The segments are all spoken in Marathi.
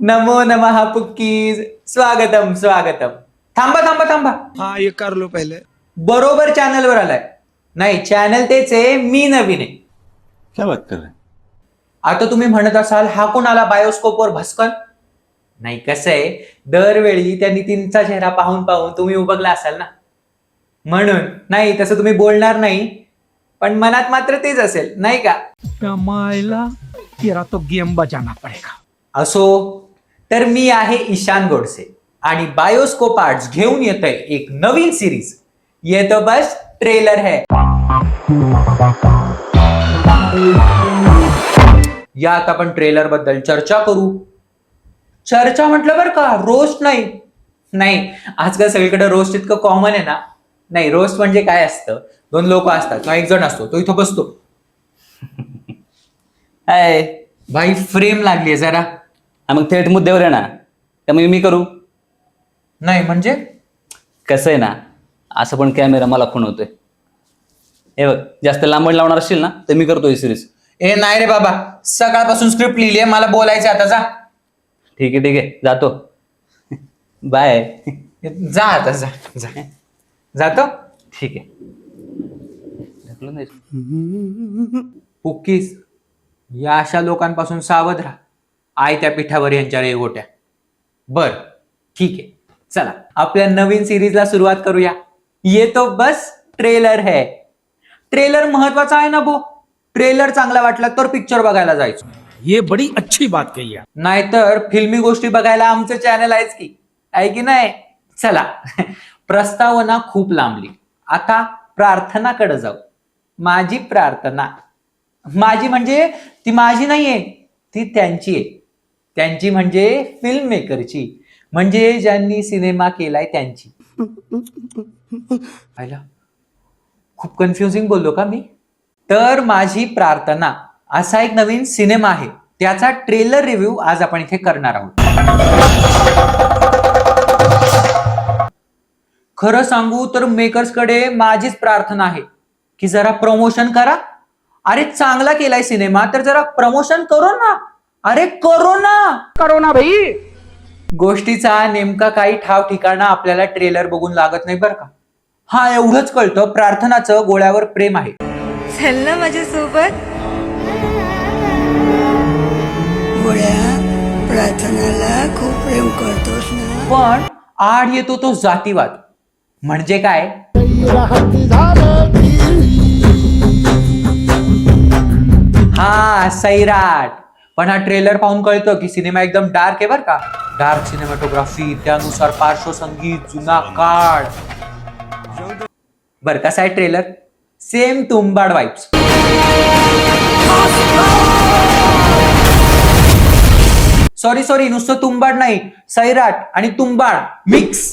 नमो नमः पुक्कीज. स्वागतम स्वागतम. थांबा थांबा थांबा. हाँ ये कर लो पहले. बरोबर चॅनलवर आलाय. नाही चॅनल तेच आहे मी नवीन आहे. क्या बात कर रहे हैं? आता तुम्ही म्हणत असाल हा कोण आला बायोस्कोपवर भस्कन? नाही कसं आहे दरवेळी त्या नितीनचा चेहरा पाहून पाहून तुम्ही उबगला असाल ना? म्हणून नाही तसं तुम्ही बोलणार नाही पण मनात मात्र तेच असेल नाही का? कमाइला तेरा तो गेम बजाना पड़ेगा. असो तर मी आहे ईशान गोडसे आणि बायोस्कोप आर्ट्स घेऊन येत आहे एक नवीन सिरीज येतो बस ट्रेलर है. यात आपण ट्रेलरबद्दल चर्चा करू. चर्चा म्हटलं बरं का रोस्ट नाही. नाही आजकाल सगळीकडे रोस्ट इतकं कॉमन आहे ना. नाही रोस्ट म्हणजे काय असतं? दोन लोक असतात किंवा एक जण असतो तो इथं बसतो. हाय भाई फ्रेम लागली जरा. हा मग थेट मुद्द्यावर ना त्यामुळे मी करू? नाही म्हणजे? कसं आहे ना असं पण कॅमेरा मला खूण होतोय. हे बघ जास्त लांबण लावणार असशील ना तर मी करतोय सिरीज ए नाही रे बाबा सकाळपासून स्क्रिप्ट लिहिली आहे मला बोलायचं आता जा. ठीक आहे ठीक आहे जातो. बाय जा आता जा जा. जातो? ठीक आहे. ढकलून द्यायचं. पुक्कीस या अशा लोकांपासून सावध राहा. आय त्या पिठावर यांच्या रेगोट्या बर ठीक आहे. चला आपल्या नवीन सिरीजला सुरुवात करूया. येतो बस ट्रेलर है. ट्रेलर महत्त्वाचा आहे ना भो? ट्रेलर चांगला वाटला तर पिक्चर बघायला जायचो. ये बड़ी अच्छी बात कही है. नाहीतर फिल्मी गोष्टी बघायला आमचं चॅनल आहेच की. आहे की नाही? चला. प्रस्तावना खूप लांबली. आता प्रार्थनाकडे जाऊ. माझी प्रार्थना. माझी म्हणजे ती माझी नाहीये ती त्यांची आहे. त्यांची म्हणजे फिल्म मेकरची म्हणजे ज्यांनी सिनेमा केलाय त्यांची. खूप कन्फ्युजिंग बोललो का मी? तर माझी प्रार्थना असा एक नवीन सिनेमा आहे. त्याचा ट्रेलर रिव्ह्यू आज आपण इथे करणार आहोत. खरं सांगू तर मेकर्सकडे माझीच प्रार्थना आहे की जरा प्रमोशन करा. अरे चांगला केलाय सिनेमा तर जरा प्रमोशन करू ना. अरे करो ना करो ना भाई। गोष्टीचा नेमका काही ठाव ठिकाणा आपल्याला ट्रेलर बघून लागत नाही बरं का? हा एवढंच कळतं प्रार्थनाचं गोळ्यावर प्रेम आहे. चल ना माझ्यासोबत. गोळ्या प्रार्थनाला खूप प्रेम करतोस ना? पण आड येतो तो जातीवाद. म्हणजे काय? हा सैराट. पण हा ट्रेलर पाहून कळतं की सिनेमा एकदम डार्क आहे बरं का. डार्क सिनेमॅटोग्राफी त्यानुसार पार्श्वसंगीत जुना काळ. बर कसा आहे trailer same Tumbbad vibes sorry sorry नुसतं तुंबाड नाही. सैराट आणि तुंबाड मिक्स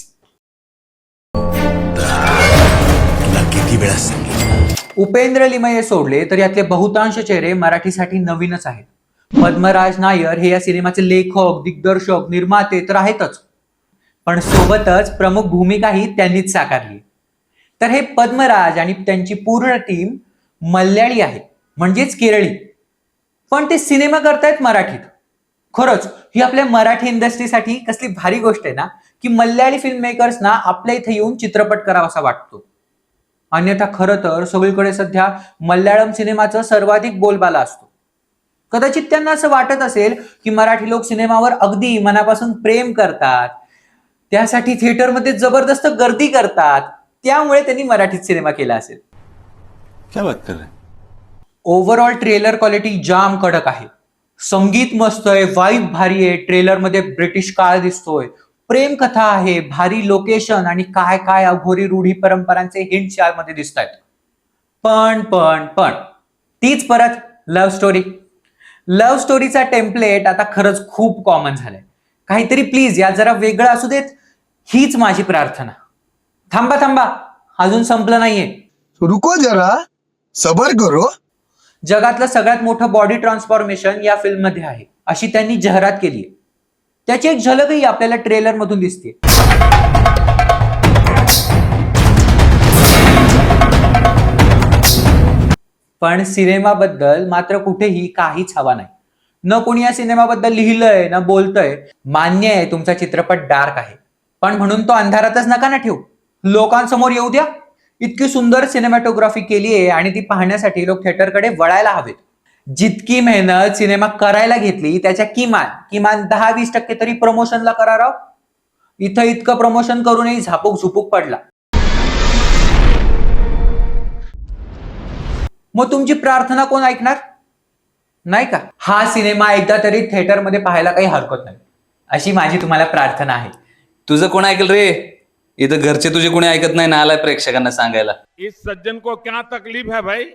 उपेंद्र लिमये सोडले तर यातले बहुतांश चेहरे मराठीसाठी नवीनच आहेत. पद्मराज नायर हे या सिनेमाचे लेखक दिग्दर्शक निर्माते तर आहेतच. पण सोबतच प्रमुख भूमिकाही त्यांनीच साकारली. तर हे पद्मराज आणि त्यांची पूर्ण टीम मल्याळी आहे म्हणजेच केरळी. पण ते सिनेमा करतायत मराठीत. खरंच ही आपल्या मराठी इंडस्ट्रीसाठी कसली भारी गोष्ट आहे ना की मल्याळी फिल्म मेकर्सना आपल्या इथे येऊन चित्रपट करावासा वाटतो. अन्यथा खरं तर सगळीकडे सध्या मल्याळम सिनेमाचं सर्वाधिक बोलबाला असतो. कदाचित त्यांना असं वाटत असेल की मराठी लोक सिनेमावर अगदी मनापासून प्रेम करतात. त्यासाठी थिएटरमध्ये जबरदस्त गर्दी करतात. त्यामुळे त्यांनी मराठीत सिनेमा केला असेल. क्या बात कर रहे ओव्हरऑल ट्रेलर क्वालिटी जाम कडक आहे. संगीत मस्त आहे वाईब भारी आहे. ट्रेलरमध्ये ब्रिटिश काळ दिसतोय. प्रेम कथा आहे भारी लोकेशन आणि काय काय अघोरी रूढी परंपरांचे हिंट यामध्ये दिसत आहेत पण पण पण तीच परत लव्ह स्टोरी लव्ह स्टोरीचा टेम्पलेट आता खरंच खूप कॉमन झालंय. काहीतरी प्लीज या जरा वेगळं असू देत. हीच माझी प्रार्थना. थांबा थांबा. अजून संपलं नाहीये. रुको जरा. सबर करो. जगातलं सगळ्यात मोठं बॉडी ट्रान्सफॉर्मेशन या फिल्ममध्ये आहे. अशी त्यांनी जाहिरात केली आहे त्याची एक झलकही आपल्याला ट्रेलर मधून दिसते पण सिनेमाबद्दल मात्र कुठेही काहीच हवा नाही. न कोणी या सिनेमाबद्दल लिहिलंय ना बोलतंय मान्य आहे तुमचा चित्रपट डार्क आहे. पण म्हणून तो अंधारातच नका ना ठेवू. लोकांसमोर येऊ द्या. इतकी सुंदर सिनेमॅटोग्राफी केली आहे आणि ती पाहण्यासाठी लोक थिएटरकडे वळायला हवेत. जितकी मेहनत सिनेमा करायला घेतली त्याच्या किमान किमान दहा वीस टक्के तरी प्रमोशनला करा राव. इथं इतकं प्रमोशन करूनही झापूक झुपूक पडला. मग तुमची प्रार्थना कोण ऐकणार? नाही का? हा सिनेमा एकदा तरी थिएटरमध्ये पाहायला काही हरकत नाही. अशी माझी तुम्हाला प्रार्थना आहे. तुझं कोण ऐकल रे? इथं घरचे तुझे कोणी ऐकत नाही ना आलाय प्रेक्षकांना सांगायला. इस सज्जन को क्या तकलीफ है भाई?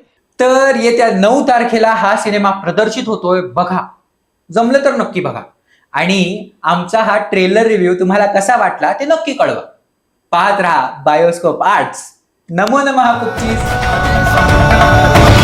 तर येत्या नऊ तारखेला हा सिनेमा प्रदर्शित होतोय बघा. जमलं तर नक्की बघा. आणि आमचा हा ट्रेलर रिव्ह्यू तुम्हाला कसा वाटला ते नक्की कळवा. पाहत राहा बायोस्कोप आर्ट्स नमो नमः कुप्पीस